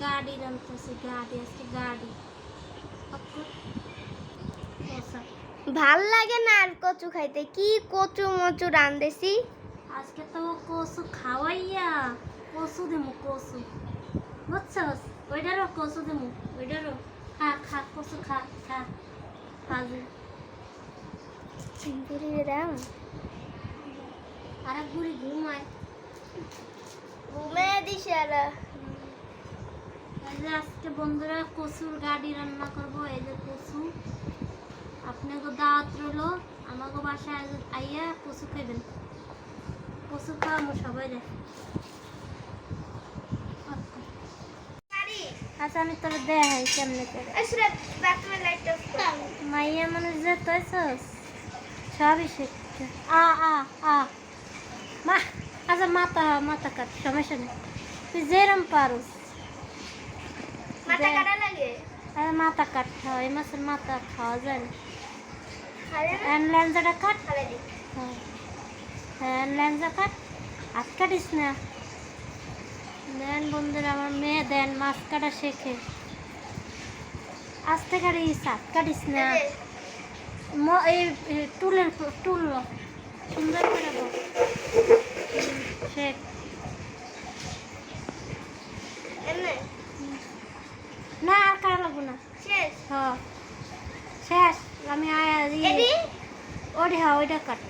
গাড়ি রান্তেছি গাড়ি আজকে গাড়ি। ভালো লাগে না আর কচু খাইতে? কি কচু মচু রান্ধেছি? আজকে তো কচু খাওয়াইয়া কচু দেবো কচু। বুঝছস ওইটারও কচু দেবো ওইটারও। খা খা কচু খা খা খাবি। চিংড়ি রাম। আর বুড়ি ঘুমায়। ঘুমে দিস আর। এই যে আজকে বন্ধুরা কচুর গাড়ি রান্না করব এই যে কচু। আপনাকে দাওয়াত রইল আমাকে বাসায় আইয়া কচু খাইবেন। কচু খাওয়াবো সবাই আচ্ছা আমি তোর দেখাই কেমনে করে। মাইয়া মানুষ যে তৈছস সবই শিখছে আ আ আ। মা আচ্ছা মাথা মাথা কাট সমস্যা নেই। তুই যেরম পারুস। মাথা কাটা লাগে? মাথা কাট খাওয়া এই মাছের মাথা খাওয়া যায় না। ল্যান্সাটা কাট। হ্যাঁ। হ্যান্ড কাট। হাত কাটিস না। দেন বন্ধুরা আমার মেয়ে দেন মাছ কাটা শেখে। আস্তে কাটিস হাত কাটিস না। এই টুলের টুল সুন্দর করে শেখ। না আর কাটা লাগবো না। শেষ। হ। শেষ। আমি ওটি হ্যাঁ ওইটা কাট।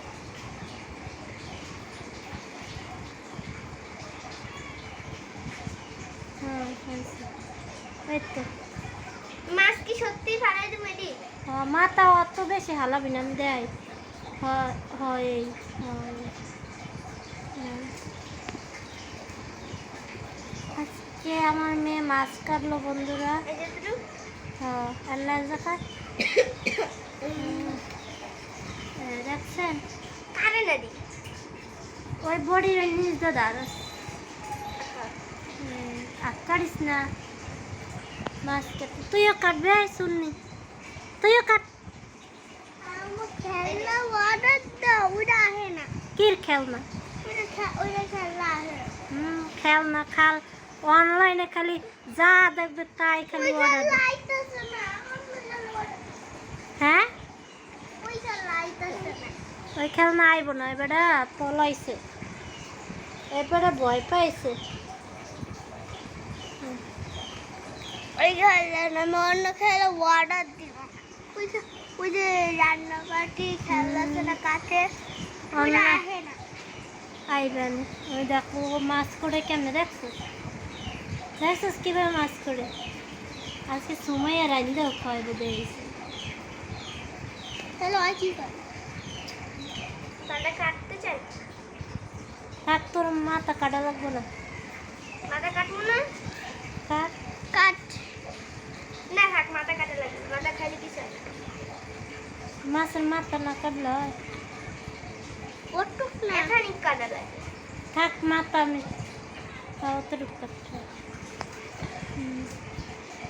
হ্যাঁ মাছ কি সত্যি ফালাই এডি হ্যাঁ, মাথা অত বেশি হালাবি না আমি দেয় হয় হয় হয় হ্যাঁ। আজকে আমার মেয়ে মাছ কাটলো বন্ধুরা। হ্যাঁ আল্লাহ জাকাত। দেখছেন? কানে না দি? ওই বডির ওই দিয়ে দাঁড়াস আর কাটিস না। মাছ কাটতে তুইও কাটবে শুননি তুইও কাট। খেলনা অর্ডার দাও ওটা আহে না। কির খেল না ওটা খেলনা আহে হুম খেল না খাল। অনলাইনে খালি যা দেখবে তাই খালি অর্ডার হ্যাঁ? ওই খেলনা আইব না এবারে পলাইছে। এবারে ভয় পাইছে। ওই খেলনা আমি অন্য খেলা অর্ডার দিব। ওই যে রান্নাবাটি খেলনা না কাছে আইবেন। ওই দেখো মাছ করে কেমনে দেখছ? দেখছিস কীভাবে মাছ করে আজকে সময় আর আইলেও খাওয়াই বোধ হয়েছে তাহলে ওই কি করে কাটতে চাই থাক তোর মাথা কাটা লাগবো না মাথা কাটবো না কাট কাট না থাক মাথা কাটা লাগবে মাথা খালি কিছু মাছের মাথা না কাটলে হয় ওটুক না এখানে কাটা লাগে থাক মাথা আমি খাওয়া তো কাটতে হয়। হুম, হয়েছে, হয়। আমি এই মাছটা তো আর কাটতে পারবে না এই যে হ্যাঁ হয়েছে।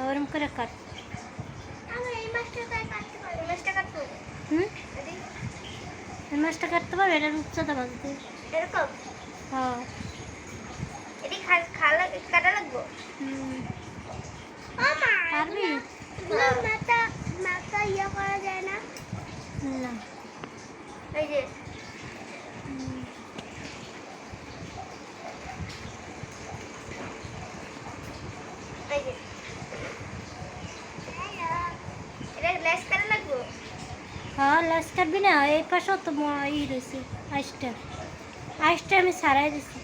ওরম করে কাট হুম মাছটা কাটতে পারবে এটার উচ্চতা বাঁধতে এরকম হ্যাঁ এটি খালা কাটা লাগবো পারবি মাথা মাথা ইয়ে করা যায় না না এই হুম। এই যে এটা লেস কাটা লাগবো লাশ কাটবি না এই পাশেও তো ই রয়েছে আইসটা আইসটা আমি সারাই দিছি।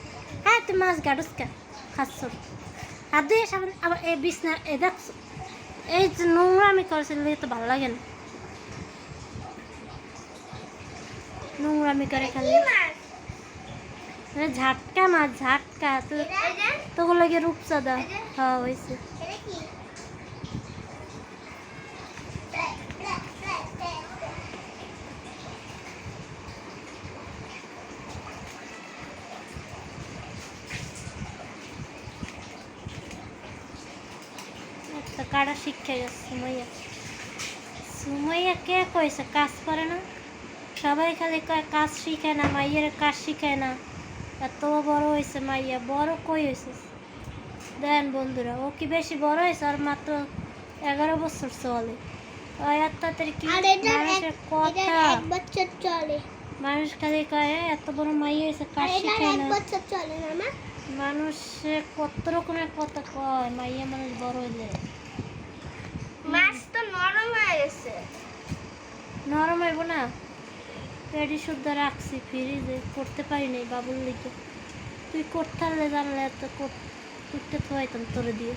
হ্যাঁ তুই মাছ গাড়ুস কা? খাচ্ছ আর দুই সামনে আবার এই বিছনা এ দেখছ এই যে নোংরা আমি করেছিল তো ভালো লাগে না। নোংরামি করে খালি। ঝাটকা মাছ ঝাটকা তো তোগুলো লাগে রূপচাঁদা। হ্যাঁ হয়েছে। এটা কি শিক্ষা গেছে সুমাইয়া। সুমাইয়া কে কইছে কাজ করে না। সবাই খালি কয় কাজ শিখে না মাইয়ের কাজ শিখে না। এত বড় হয়েছে মাইয়া বড় কই হয়েছে দেন বন্ধুরা ও কি বেশি বড় হয়েছে আর মাত্র এগারো বছর চলে। এত তাড়াতাড়ি কি মানুষের কথা? বছর চলে। মানুষ খালি কয় এত বড় মাইয়া হয়েছে কাজ এটা শিখে না। বছর চলে না মা? মানুষ কত রকমের কথা কয় মাইয়া মানুষ বড় হইলে। মাছ তো নরম হয়ে গেছে নরম হইব না। পেডি শুদ্ধ রাখছি ফ্রিজে করতে পারি নাই বাবুর লিগে। তুই করতে পারলে জানলে এত কর- করতে থাইতাম তোরে দিয়ে।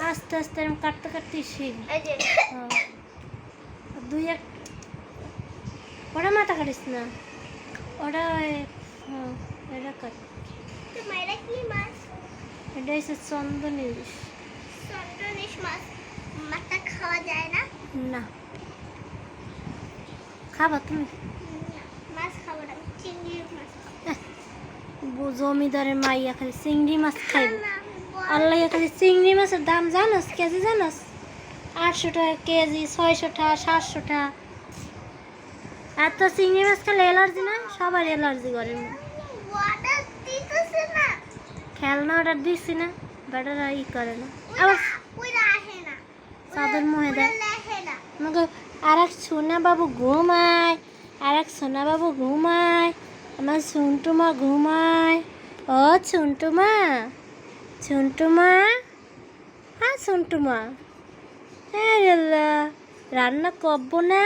আস্তে আস্তে আমি কাটতে কাটতে শিখ। হ্যাঁ। দুই এক ওটা মাথা কাটিস না। ওটা ওই- হ্যাঁ এটা কাট। এটা এটা চন্দনী চন্দ্রনিশ মাছ মাথা খাওয়া যায় না? না। খাবা তুমি? না, মাছ খাব না জমিদারের মাইয়া খালি চিংড়ি মাছ খাইব আল্লাহ খালি চিংড়ি মাছের দাম জানোস কেজি জানোস? আটশো টাকা কেজি ছয়শো টাকা সাতশো টাকা। এত চিংড়ি মাছ খেলে অ্যালার্জি না? সবার অ্যালার্জি করে খেলনা অর্ডার দিচ্ছি না। বেটারা ই করে না আবার ওইটা আসে না চাদর মুহে দেয় আমাকে আর এক সোনা বাবু ঘুমায় আর এক সোনা বাবু ঘুমায় আমার ছুন্টুমা ঘুমায় ও ছুন্টুমা ছুন্টুমা হ্যাঁ ছুন্টুমা হ্যাঁ রান্না করব না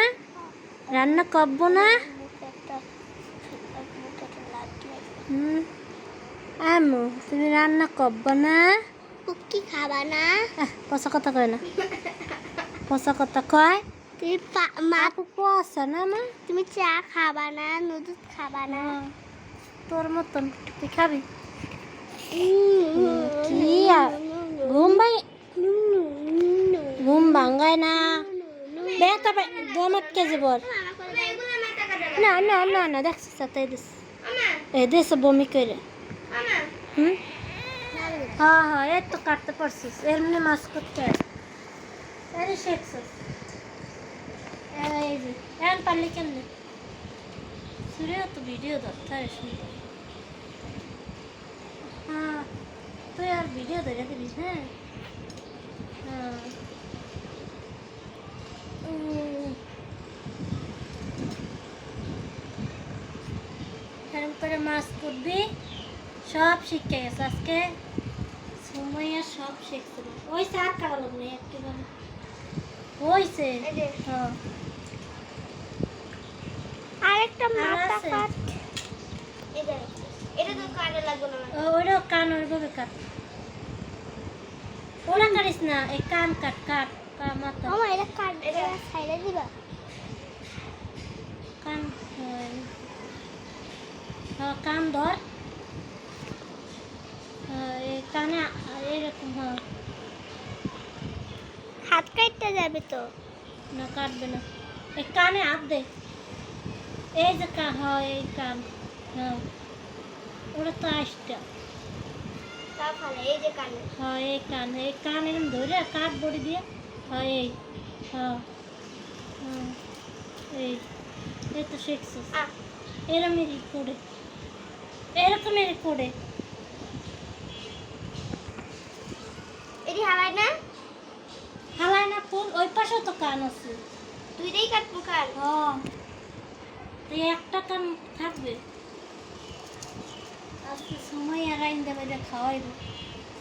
রান্না করব না। হুম আমু তুমি রান্না করব না কুকি খাবা না? পচা কথা কয় না। পচা কথা কয়? তুমি পা- মা আপু পচা না মা? তুমি চা খাবা না নুডলস খাবা না? তোর মতন তুই খাবি? কি ঘুম ভাই ঘুম ভাঙ্গায় না। বে তবে দোনত কেজি বল না। না না না দেখছিস সাথে দেশ এ দেশ বমি করে হুম? হ্যাঁ হ্যাঁ এই তো কাটতে পারছিস। এমনি মাছ করতে আরে শেখছিস এই যে, এখন পারলি কেমনি? সুরেও তো ভিডিও দরকার সুন্দর হ্যাঁ তুই আর ভিডিও ধরে দিবি হ্যাঁ? হ্যাঁ। করে মাছ করবি সব শিখে গেছে আজকে। সময়া সব ওই সার নেই হইছে। এই হ্যাঁ। আরেকটা মাথা কাট। এটা তো কাটে লাগবে না। কান ওইভাবে কাট। ওরা কাটিস না এই কান কাট কাট মাথা। মামা এটা কাট এটা সাইডে দিবা। কান হয়। হ্যাঁ কান ধর। কানে আ- এরকম হ্যাঁ হাত যাবে তো? না কাটবে না। এই কানে হাত দে। এই যে কান হয় এই কান হ্যাঁ ওটা তো আসটা তাহলে এই যে কানে। হ্যাঁ এই কান এই কান এরকম ধরে কাঠ বড়ি দিয়ে হ্যাঁ এই হ্যাঁ হ্যাঁ এই এই তো শিখছিস আহ এরকমেরই করে এটি না? না ফুল ওই পাশেও তো কান আছে। দুইটাই কাটবো কাল? হ্যাঁ তুই একটা কান থাকবে। আজকে সময় আর আইন দেবে যে খাওয়াইবো।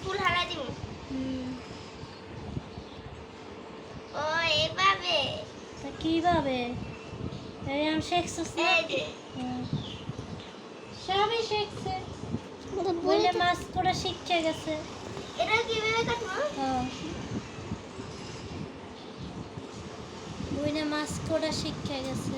ফুল হালাই দিব? ও এভাবে? তা কীভাবে? এই আমি শিখছিস না। সবই শিখছে বলে মাছ করে শিখছে গেছে। এটা কীভাবে কাটবো? হ্যাঁ বইনে মাস্ক করে শিখে গেছে।